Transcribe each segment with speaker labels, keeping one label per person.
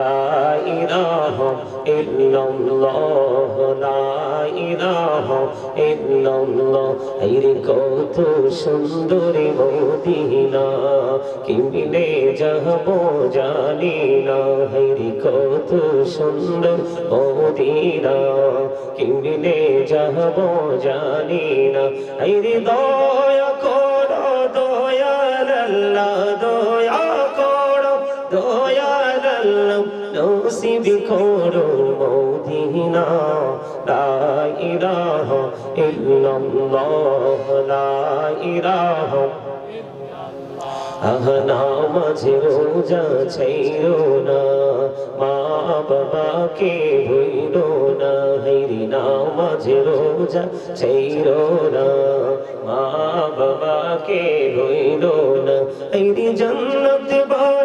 Speaker 1: لا إله إلا الله لا إله إلا الله আইরে কত সুন্দরী মদিনা কিমিনে যাব জানি না হাইরে কত সুন্দর মদিনা কিমিনে যাব জানি না হাইরে দয়া নসিব করো মদিনা, লা ইলাহা ইল্লাল্লাহ, লা ইলাহা আহনা মাঝে রোজা ছাইরো না, মা বাবাকে ভইল না হাইরি না মাঝে রোজা ছাইরো না, মা বাবাকে ভইল না হাইরি জান্নাত বাসি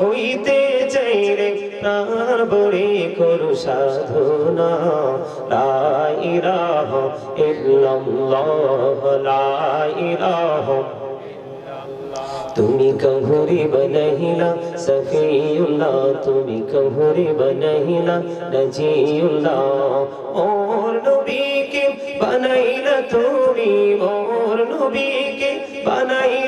Speaker 1: হইতে চাই রে প্রাণ বলে করু সাধনা লাইরাহ ইল্লাল্লাহ লাইরাহ তুমি कहरी बनहिला सखीउल्ला তুমি कहरी बनहिला नजीउल्ला और नबी के बनहिला তুমি और नबी के बनहिला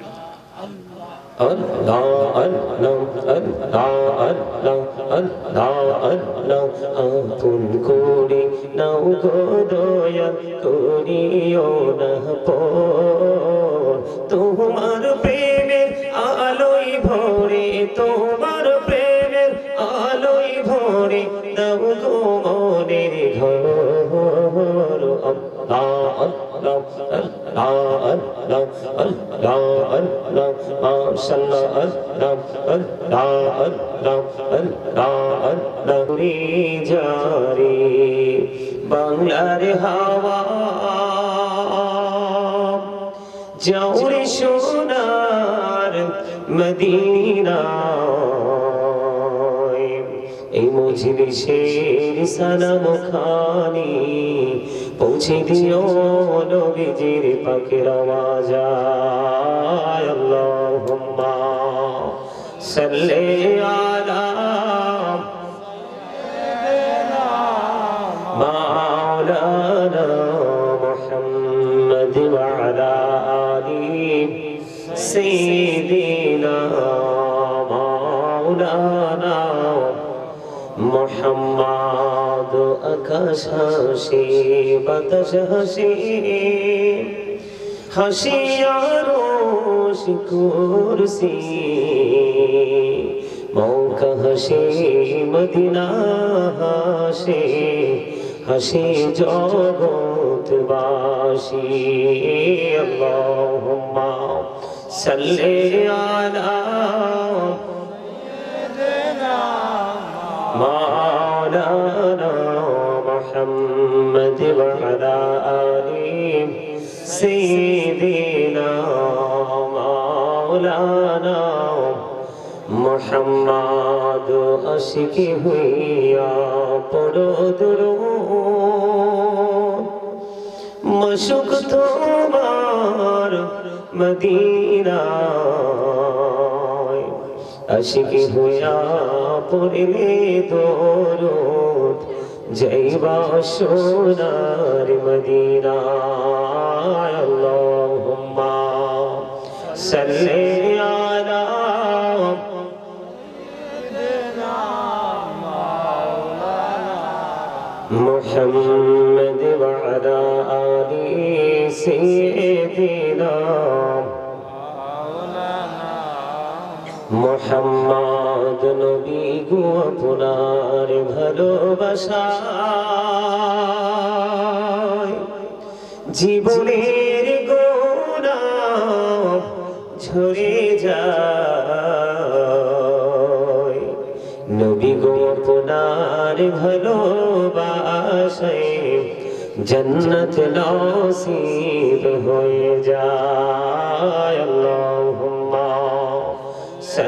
Speaker 1: আপন করে নাও গো দয়া করিও না পর তোমার প্রেমের আলোয় ভরে তোমার প্রেমের আলোয় ভরে দাও গো মনের ঘর আল্লাহ আল্লাহ যারে বাংলার হাওয়া যাওরে সোনার মদিনা পৌঁছে দেশের সালাম খানি পৌঁছে দিও নবীজির পাখির আওয়াজায় আল্লাহুম্মা সাল্লি আলা مولانا محمد وعلى آله سيدنا مولانا মোহাম্মদ আকাশ হাসি, বাতাস হাসি হাসি আরও কুরসি, মৌকা হাসি, মদিনা হাসি হাসি জগৎবাসী আল্লাহুম্মা সাল্লি আলা مولانا محمد وعلى آله سيدنا مولانا محمد عشقی ہویا پڑو درود مشک تمار مدینہ আশিকি হইয়া পড়িলে দরুদ যাইবা সোনার মদিনায় আল্লাহুম্মা সাল্লি আলা محمد وعلى آل سيدنا মোহাম্মদ নবী গো আপনার ভালোবাসা। জীবনের গোনা ঝরে যায়। নবী গো আপনার ভালোবাসায় জন্নত নসিব হয়ে যায়।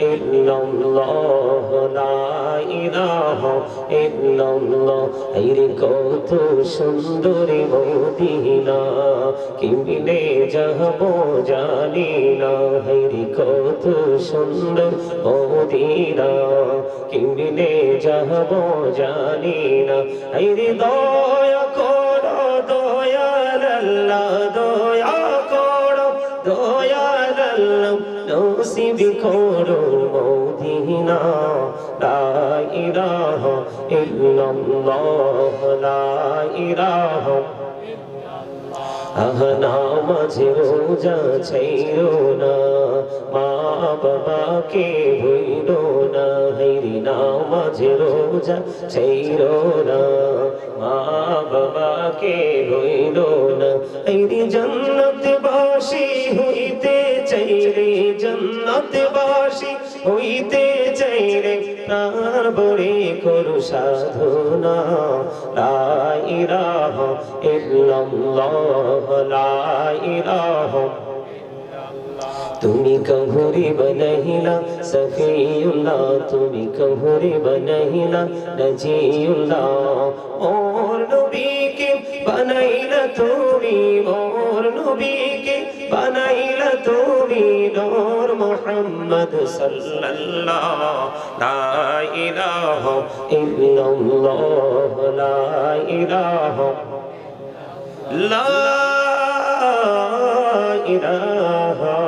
Speaker 1: ইল্লাল্লাহ, লা ইলাহা ইল্লাল্লাহ। আইরে কত সুন্দর মদিনা কিমিনে যাব জানি না। আইরে কত সুন্দর মদিনা কিমিনে যাব জানি না। আইরে দয়া কর দয়াল আল্লাহ নসিব করো মদিনা লা ইলাহা ইল্লাল্লাহ লা ইলাহা আহনা মাঝে রোজা ছাইরো না। মা বাবাকে ভইল না হাইরি না মাঝে রোজা ছাইরো না। মা বাবাকে ভইল না হাইরি জান্নাত বাসি হইতে চাইরে জান্নাত বাসি হইতে চাইরে প্রাণ বড়ে করু সাধনা। লা ইলাহা ইল্লাল্লাহ, লা ইলাহা তুমি কহরি বনহিলা, সফিউল্লাহ, তুমি কহরি বনহিলা, নজিউল্লাহ। মোর নবীকে বানাইলা তুমি মোর নবীকে বানাইলা তুমি, নূর মুহাম্মদ সাল্লাল্লাহ। লা লা ইলাহা লা ইলাহা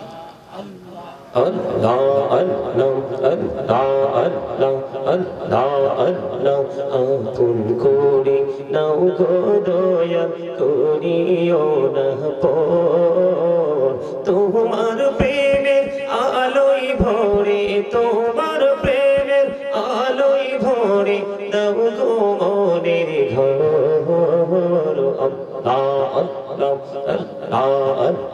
Speaker 1: আপন করে নাও গো দয়া করিও না পর তোমার প্রেমের আলোই ভরে তোমার প্রেমের আলোই ভরে দাও গো মনের ঘর। আল্লাহ আল্লাহ আল্লাহ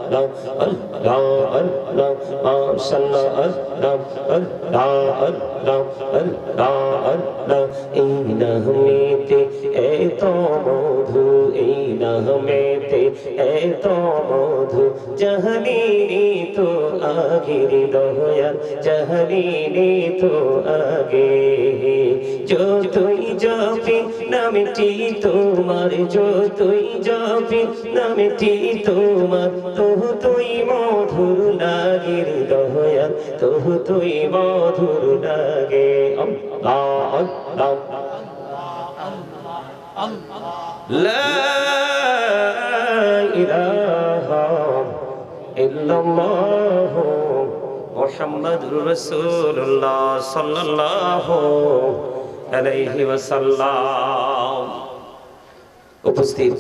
Speaker 1: এই নাহমেতে এত মধু এই নাহমেতে এত মধু জহনি তো আগির দয়াল জহনি তো আগে যতই যাবি নামটি তোমার যতই যাবি নামটি তোমার তো তহু তুই মধুর লাগে দহয়াল তহু তুই মধুর লাগে উপস্থিত।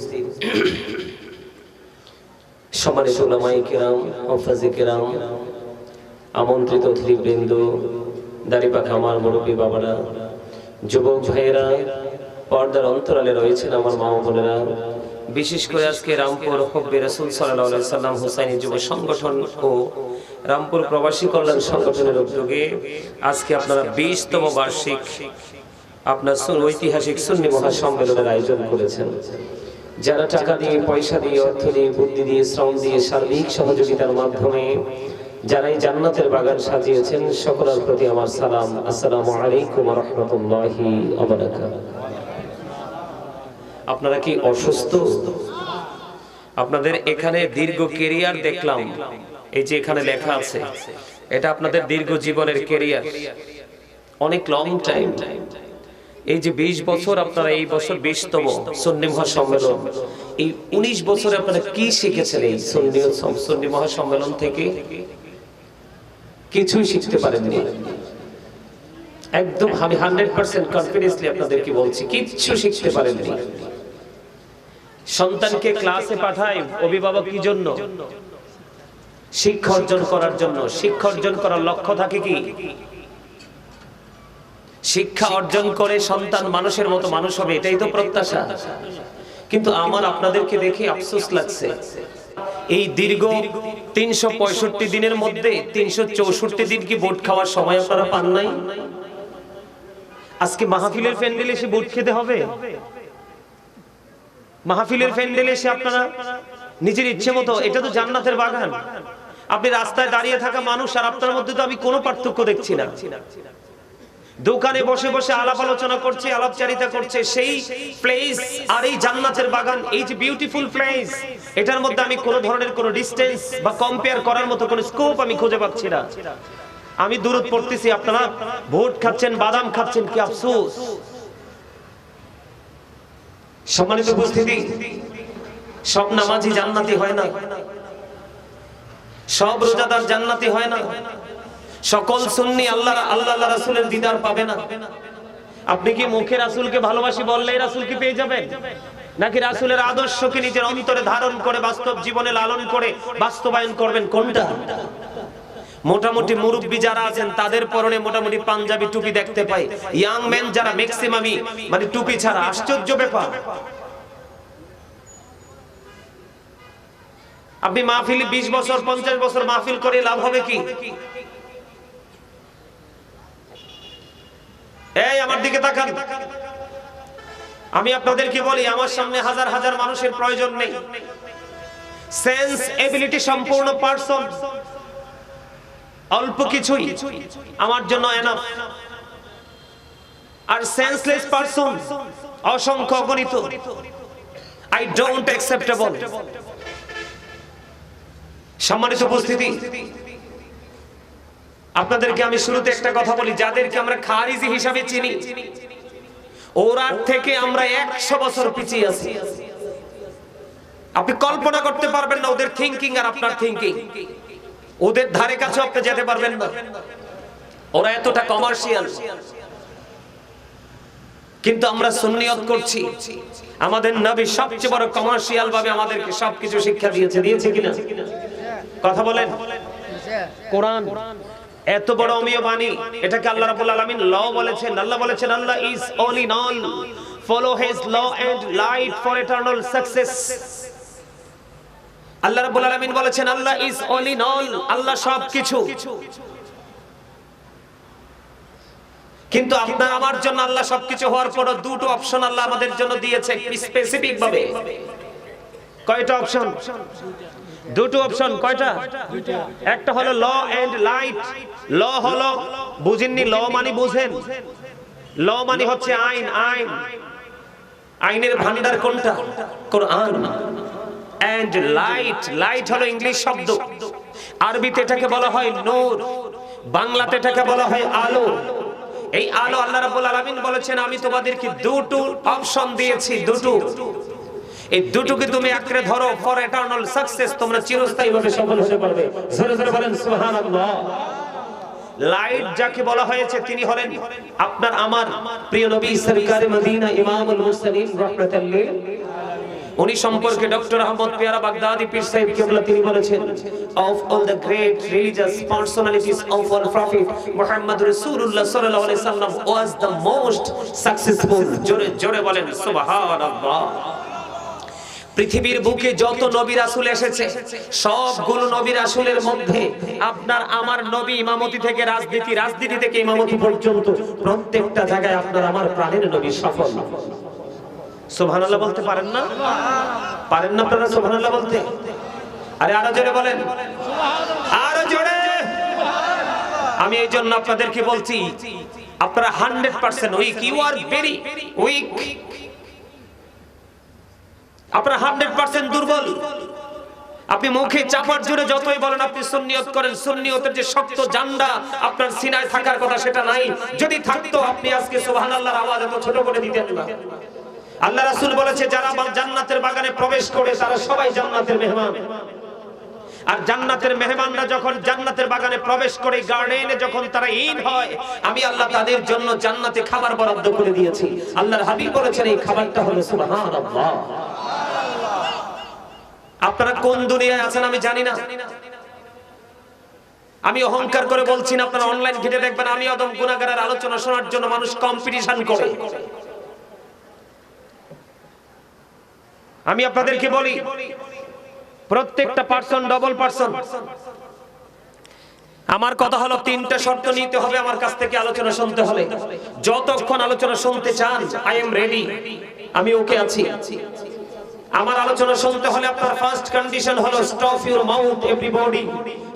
Speaker 1: সম্মানিত ওলামাই কেরাম, হফাজে কেরাম, আমন্ত্রিত অতিথিবৃন্দ, দাড়িপাখা আমার মুরব্বী বাবারা, যুবক ভাইয়েরা, পর্দার অন্তরালে রয়েছেন আমার মা বোনেরা। বিশেষ করে আজকে রামপুর হব্বে রসুল সাল্লাহ সাল্লাম হুসাইনি যুব সংগঠন ও রামপুর প্রবাসী কল্যাণ সংগঠনের উদ্যোগে আজকে আপনারা বিশতম বার্ষিক আপনার ঐতিহাসিক সুন্নি মহাসম্মেলনের আয়োজন করেছেন। যারা টাকা দিয়ে, পয়সা দিয়ে, অর্থ দিয়ে, বুদ্ধি দিয়ে, শ্রম দিয়ে সার্বিক সহযোগিতার মাধ্যমে যারা এই জান্নাতের বাগান সাজিয়েছেন, সকলের প্রতি আমার সালাম। আসসালামু আলাইকুম রহমতুল্লাহি আপনারা কি অসুস্থ? আপনাদের এখানে দীর্ঘ কেরিয়ার দেখলাম। এই যে এখানে লেখা আছে, এটা আপনাদের দীর্ঘ জীবনের কেরিয়ার। অনেক লং টাইম। এই যে ২০ বছর আপনারা এই বছর বিশতম সন্নি মহাসম্মেলন, এই ১৯ বছরে আপনারা কি শিখেছেন এই সন্নি সন্নি মহাসম্মেলন থেকে? কিছুই শিখতে পারেননি। একদম আমি হান্ড্রেড পার্সেন্ট কনফিডেন্সলি আপনাদেরকে বলছি, কিচ্ছু শিখতে পারেননি। সন্তানকে ক্লাসে পাঠায়, অভিভাবক কি জন্য? শিক্ষা অর্জন করার জন্য। শিক্ষা অর্জন করার লক্ষ্য থাকে কি? শিক্ষা অর্জন করে সন্তান মানুষের মতো মানুষ হবে এটাই তো প্রত্যাশা। কিন্তু আমার আপনাদেরকে দেখে আফসোস লাগছে। এই দীর্ঘ তিনশো পঁয়ষট্টি দিনের মধ্যে তিনশো চৌষট্টি দিন কি ভোট খাওয়ার সময় আপনারা পান নাই? আজকে মাহফিলের প্যান্ডেলে এসে ভোট খেতে হবে। মাহফিলের প্যান্ডেলে এসে আপনারা নিজের ইচ্ছে মতো এটা তো জান্নাতের বাগান। আপনি রাস্তায় দাঁড়িয়ে থাকা মানুষ আর আপনার মধ্যে তো আমি কোনো পার্থক্য দেখছি না। দোকানে বসে বসে আলাপ আলোচনা করছে, আলাপচারিতা করছে, সেই প্লেস আর এই জান্নাতের বাগান, এই যে বিউটিফুল প্লেস এটার মধ্যে আমি কোনো ধরনের কোনো ডিস্টেন্স বা কম্পেয়ার করার মতো কোনো স্কোপ আমি খুঁজে পাচ্ছি না। আমি দূরত পড়তেছি, আপনারা ভোট খাচ্ছেন, বাদাম খাচ্ছেন, কি আফসোস? সম্মানিত উপস্থিতি, সব নামাজি জান্নাতি হয় না। সব রোজাদার জান্নাতি হয় না। সকল সুন্নি আল্লাহ আল্লাহ রাসূলের দিদার পাবে না। আপনি কি মুখে রাসূলকে ভালোবাসি বললেই রাসূলকে পেয়ে যাবেন? নাকি রাসূলের আদর্শকে নিজের অন্তরে ধারণ করে বাস্তব জীবনে লালন করে বাস্তবায়ন করবেন কোনটা? মোটামুটি মুরব্বী যারা আছেন, তাদের পরনে মোটামুটি পাঞ্জাবি টুপি দেখতে পাই। ইয়াং ম্যান যারা ম্যাক্সিমামই মানে টুপি ছাড়া, আশ্চর্য ব্যাপার। আপনি মাহফিল বিশ বছর, পঞ্চাশ বছর মাহফিল করে লাভ হবে কি? এই, আমার দিকে তাকান। আমি আপনাদেরকে বলি, আমার সামনে হাজার হাজার মানুষের প্রয়োজন নেই। সেন্স এবিলিটি সম্পূর্ণ পার্সন অল্প কিছুই আমার জন্য এনাফ আর সেন্সলেস পার্সন অসংখ্য গণিত আই ডোন্ট অ্যাকসেপ্টেবল সম্মানিত উপস্থিতি আপনাদেরকে আমি শুরুতে একটা কথা বলি যাদেরকে আমরা খারিজি হিসাবে চিনি ওরার থেকে আমরা একশো বছর পিছিয়ে আছি। আপনি কল্পনা করতে পারবেন না ওদের থিঙ্কিং আর আপনার থিঙ্কিং ওদের ধারে কাছে আপনি যেতে পারবেন না। ওরা এতটা কমার্শিয়াল কিন্তু আমরা সুন্নিয়ত করছি। আমাদের নবী সবচেয়ে বড় কমার্শিয়াল ভাবে আমাদেরকে সবকিছু শিক্ষা দিয়েছে দিয়েছে কিনা? কথা বলেন। কোরআন। এত বড় অমীয় বাণী, এটাকে আল্লাহ রাব্বুল আলামিন ল বলেছেন, আল্লাহ বলেছেন Allah is in all follow his law and light for eternal success Allah রাব্বুল আলামিন বলেছেন Allah is in all Allah সবকিছু। কিন্তু আপনার, আমার জন্য আল্লাহ সবকিছু হওয়ার পরও দুটো অপশন আল্লাহ আমাদের জন্য দিয়েছে স্পেসিফিক ভাবে। কয়টা অপশন দুটো অপশন কয়টা? একটা হলো ল এন্ড লাইট ল হলো, বুঝেননি ল মানে বুঝেন। ল মানে হচ্ছে আইন আইন। আইনের ভান্ডার কোনটা? কোরআন। এন্ড লাইট লাইট হলো ইংলিশ শব্দ। আরবিতে এটাকে বলা হয় নূর। বাংলাতে এটাকে বলা হয় আলো। এই আলো আল্লাহ রাব্বুল আলামিন বলেছেন, আমি তোমাদেরকে দুটো অপশন দিয়েছি, দুটো। এই দুটোকে তুমি আঁকড়ে ধরো ফর এটারনাল সাকসেস তোমরা চিরস্থায়ী ভাবে সফল হতে পারবে। জোরে জোরে বলেন, সুবহানাল্লাহ। লাইট যাকে বলা হয়েছে, তিনি হলেন আপনার আমার প্রিয় নবী সরকার মদিনা ইমামুল মুরসালিন রাহমাতাল লিল উনি সম্পর্কে ডক্টর আহমদ পেয়ারা বাগদাদি পীর সাহেব কেবলা তিনি বলেছেন of all the great religious personalities of all prophet Muhammad রাসূলুল্লাহ সাল্লাল্লাহু আলাইহি সাল্লাম ওয়াজ দ্য মোস্ট সাকসেসফুল জোরে জোরে বলেন, সুবহানাল্লাহ। পৃথিবীর বুকে যত নবী রাসূল এসেছে, সবগুলো নবী রাসূলের মধ্যে আপনার, আমার নবী ইমামতি থেকে রাজনীতি রাজনীতি থেকে ইমামতি পর্যন্ত প্রত্যেকটা জায়গায় আপনার, আমার প্রাণের নবী সফল। সুবহানাল্লাহ বলতে পারেন না? পারেন না আপনারা সুবহানাল্লাহ বলতে? আরে আরও জোরে বলেন। আরও জোরে। আমি এই জন্য আপনাদেরকে বলছি, আপনারা hundred percent weak you are very weak আপনারা হান্ড্রেড পার্সেন্ট দুর্বল। আপনি মুখে চাপার জোরে যতই বলেন, আপনি সুন্নিয়ত করেন। সুন্নিয়তের যে শক্ত জান্ডা আপনার সিনায় থাকার কথা সেটা নাই। যদি থাকতো, আপনি আজকে সুবহানাল্লাহর আওয়াজ এত ছোট করে দিতেন না। আল্লাহ রাসূল বলেছে, যারা জান্নাতের বাগানে প্রবেশ করে, তারা সবাই জান্নাতের মেহমান। আর জান্নাতের মেহমানরা যখন জান্নাতের বাগানে প্রবেশ করে, গার্ডেনে যখন তারা ইন হয়, আমি আল্লাহ তাদের জন্য জান্নাতে খাবার বরাদ্দ করে দিয়েছি। আল্লাহর হাবিব বলেছেন, এই খাবারটা হলো সুবহানাল্লাহ। আপনারা কোন দুনিয়ায় আছেন আমি জানি না। আমি অহংকার করে বলছি না, আপনারা অনলাইন ঘেটে দেখবেন, আমি অদম গুণাগারের আলোচনা শোনার জন্য মানুষ কম্পিটিশন করে। আমি আপনাদেরকে বলি, প্রত্যেকটা পার্সন ডবল পার্সন আমার কথা হলো, তিনটা শর্ত নিতে হবে আমার কাছ থেকে আলোচনা শুনতে হলে। যতক্ষণ আলোচনা শুনতে চান আই এম রেডি আমি ওকে আছি। আমার আলোচনা শুনতে হলে আপনার ফার্স্ট কন্ডিশন হলো স্টপ ইউর মাউথ এভরিবডি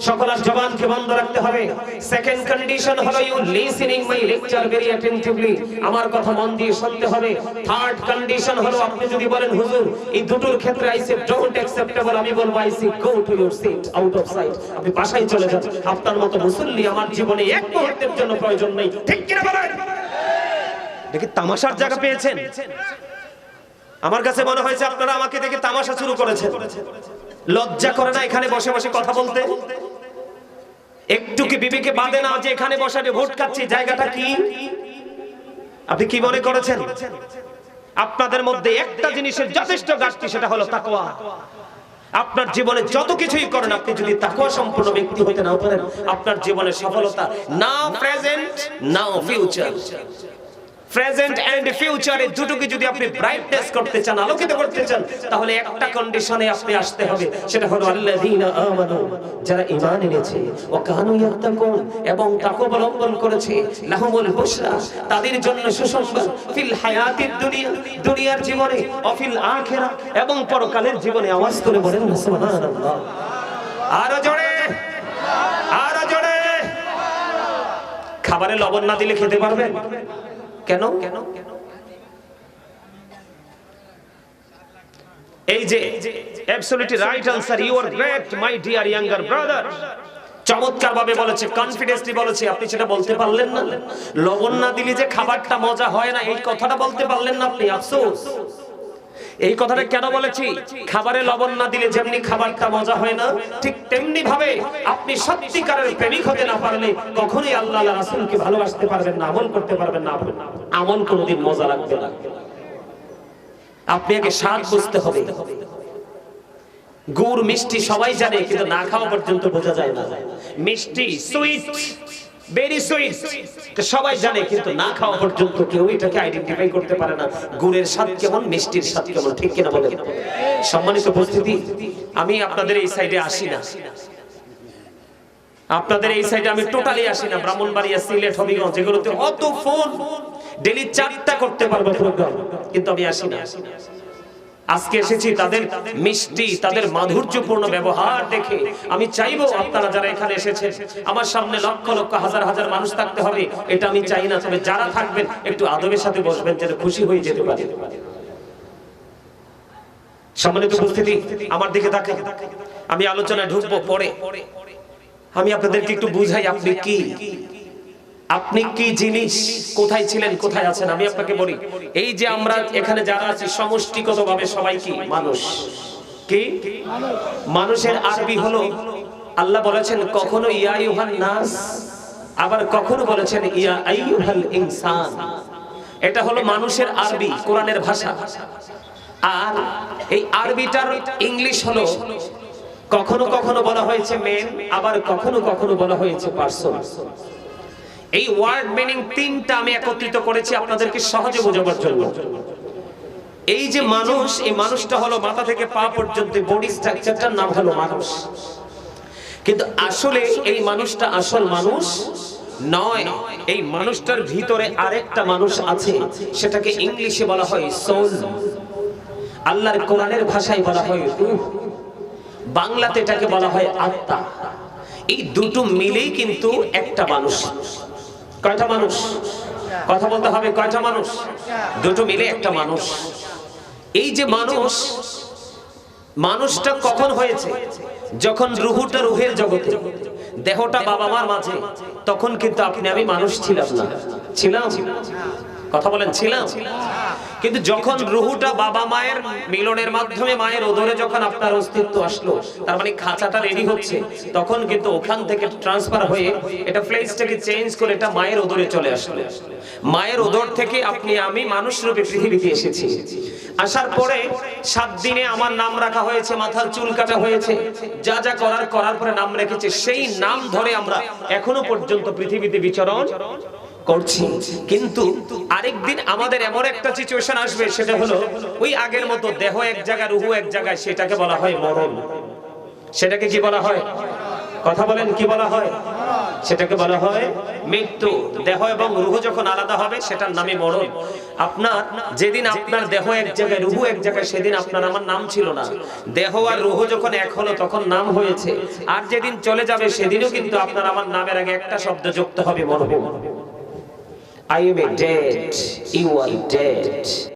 Speaker 1: সকলের জবানকে বন্ধ রাখতে হবে। সেকেন্ড কন্ডিশন হলো you listening my lecture very attentively আমার কথা মন দিয়ে শুনতে হবে। থার্ড কন্ডিশন হলো আপনি যদি বলেন, হুজুর, এই দুটোর ক্ষেত্রে আই সে ডোন্ট অ্যাকসেপ্টেবল আমি বলব I say go to your seat out of sight আপনি বাসায় চলে যান। আপনার মতো মুসল্লি আমার জীবনে এক মুহূর্তের জন্য প্রয়োজন নেই। ঠিক কিনা বলেন? দেখি, তামাশার জায়গা পেয়েছেন? আমার কাছে মনে হয়েছে আপনারা আমাকে দেখে তামাশা শুরু করেছেন। লজ্জা করে না এখানে বসে বসে কথা বলতে? একটু কি বিবেকে বাঁধে না যে এখানে বসে ভোট খাচ্ছি? জায়গাটা কি? আপনি কি মনে করেছেন? আপনাদের মধ্যে একটা জিনিসের যথেষ্ট ঘাটতি, সেটা হলো তাকওয়া। আপনার জীবনে যত কিছুই করেন, আপনি যদি তাকওয়া সম্পূর্ণ ব্যক্তি হইতে না পারেন, আপনার জীবনের সফলতা now present now future present and ফিউচারে দুটোকে যদি আপনি ব্রাইটনেস করতে চান আলোকিত করতে চান তাহলে একটা কন্ডিশনে আপনি আসতে হবে। সেটা হলো আল্লাযীনা আমানু যারা ঈমান এনেছে ও কানু ইয়াত্তাকুন এবং তাকওয়া অবলম্বন করেছে লাহুমুল বুশরা তাদের জন্য সুসংবাদ ফিল হায়াতিদ দুনিয়া দুনিয়ার জীবনে ও ফিল আখিরা এবং পরকালের জীবনে আওয়াজ করে বলেন সুবহানাল্লাহ। আরও জোরে আরও জোরে। খাবারে লবণ না দিলে খেতে পারবেন? কেন? কেন এই যে absolutely right answer you are great my dear younger brother চমৎকার ভাবে বলেছে কনফিডেন্সলি বলেছে আপনি সেটা বলতে পারলেন না। লবণ না দিলে যে খাবারটা মজা হয় না এই কথাটা বলতে পারলেন না আপনি আফসোস। এই কথাটা কেন বলেছি? খাবারে লবণ না দিলে যেমনি খাবারটা মজা হয় না ঠিক তেমনি ভাবে আপনি সত্যিকারের প্রেমিক হতে না পারলে কখনোই আল্লাহ রাসূলকে ভালোবাসতে পারবেন না আমল করতে পারবেন না। আমল কোনোদিন মজা লাগবে না। আপনি আগে স্বাদ বুঝতে হবে। গুড় মিষ্টি সবাই জানে কিন্তু না খাওয়া পর্যন্ত বোঝা যায় না। মিষ্টি সুইট কেউ এটাকে আইডেন্টিফাই করতে পারে না। গুড়ের স্বাদ মিষ্টির সম্মানিত আমি আপনাদের এই সাইডে আসি না। আপনাদের এই সাইডে আমি টোটালি আসি না, ব্রাহ্মণবাড়িয়া, সিলেট, হবিগঞ্জ, এগুলোতে অত ফোন ডেলি চারটা করতে পারব কিন্তু আমি আসি না। আজকে এসেছি তাদের মিষ্টি, তাদের মাধুর্যপূর্ণ ব্যবহার দেখে। আমি চাইব আপনারা যারা এখানে এসেছেন, আমার সামনে লক্ষ লক্ষ, হাজার হাজার মানুষ থাকতে হবে, এটা আমি চাই না। তবে যারা থাকবেন, একটু আদবের সাথে বসবেন, যেন খুশি হয়ে যেতে পারে। সম্মানিত উপস্থিতি, আমার দিকে তাকে আমি আলোচনায় ঢুকবো পরে। আমি আপনাদেরকে একটু বুঝাই, আপনি কি? আপনি কি জিনিস কোথায় ছিলেন, কোথায় আছেন? আমি আপনাকে বলি, এই যে আমরা এখানে যারা আছি, সমষ্টিগতভাবে সবাই কি? মানুষ। কি? মানুষের আরবি হলো, আল্লাহ বলেছেন, কখনো ইয়া ইউহান নাস, আবার কখনো বলেছেন, ইয়া আইয়ুহাল ইনসান। এটা হলো মানুষের আরবি, কোরআনের ভাষা। আর এই আরবিটার ইংলিশ হলো, কখনো কখনো বলা হয়েছে মেন আবার কখনো কখনো বলা হয়েছে পার্সন। এই ওয়ার্ড মিনিং তিনটা আমি একত্রিত করেছি আপনাদেরকে সহজে বোঝাবার জন্য। এই যে মানুষ, এই মানুষটা হলো মাথা থেকে পা পর্যন্ত বডি স্ট্রাকচারটার নাম হলো মানুষ। কিন্তু আসলে এই মানুষটা আসল মানুষ নয়। এই মানুষটার ভিতরে আরেকটা মানুষ আছে, সেটাকে ইংলিশে বলা হয় সোল আল্লাহর কোরআনের ভাষায় বলা হয় রূহ। বাংলাতে এটাকে বলা হয় আত্মা। এই দুটো মিলেই কিন্তু একটা মানুষ। কয়টা মানুষ? কথা বলতে হবে কয়টা মানুষ? দুটো মিলে একটা মানুষ। এই যে মানুষ, মানুষটা কখন হয়েছে? যখন রুহুটা রুহের জগতে, দেহটা বাবা মার মাঝে, তখন কিন্তু আপনি, আমি মানুষ ছিলাম না। ছিলাম? কথা বলেন ছিলাম কিন্তু যখন রুহুটা বাবা মায়ের মিলনের মাধ্যমে মায়ের ওদরে যখন আপনার অস্তিত্ব আসলো তার মানে খাঁচাটা রেডি হচ্ছে তখন কিন্তু ওখান থেকে ট্রান্সফার হয়ে এটা প্লেসটাকে চেঞ্জ করে এটা মায়ের ওদরে চলে আসলো। মায়ের ওদর থেকে আপনি আমি মানুষ রূপে পৃথিবীতে এসেছি। আসার পরে সাত দিনে আমার নাম রাখা হয়েছে মাথার চুল কাটা হয়েছে। যা যা করার করার পরে নাম রেখেছে সেই নাম ধরে আমরা এখনও পর্যন্ত পৃথিবীতে বিচরণ করছি। কিন্তু আরেকদিন আমাদের এমন একটা সিচুয়েশন আসবে, সেটা হলো ওই আগের মতো দেহ এক জায়গায়, রুহু এক জায়গায়, সেটাকে বলা হয় মরণ। সেটাকে কি বলা হয়? কথা বলেন, কি বলা হয়? সেটাকে বলা হয় মৃত্যু। দেহ এবং রুহু যখন আলাদা হবে, সেটার নামে মরণ। আপনার যেদিন আপনার দেহ এক জায়গায়, রুহু এক জায়গায়, সেদিন আপনার আমার নাম ছিল না। দেহ আর রুহু যখন এক হলো, তখন নাম হয়েছে। আর যেদিন চলে যাবে, সেদিনও কিন্তু আপনার আমার নামের আগে একটা শব্দ যুক্ত হবে মরহুম I am dead. You are dead.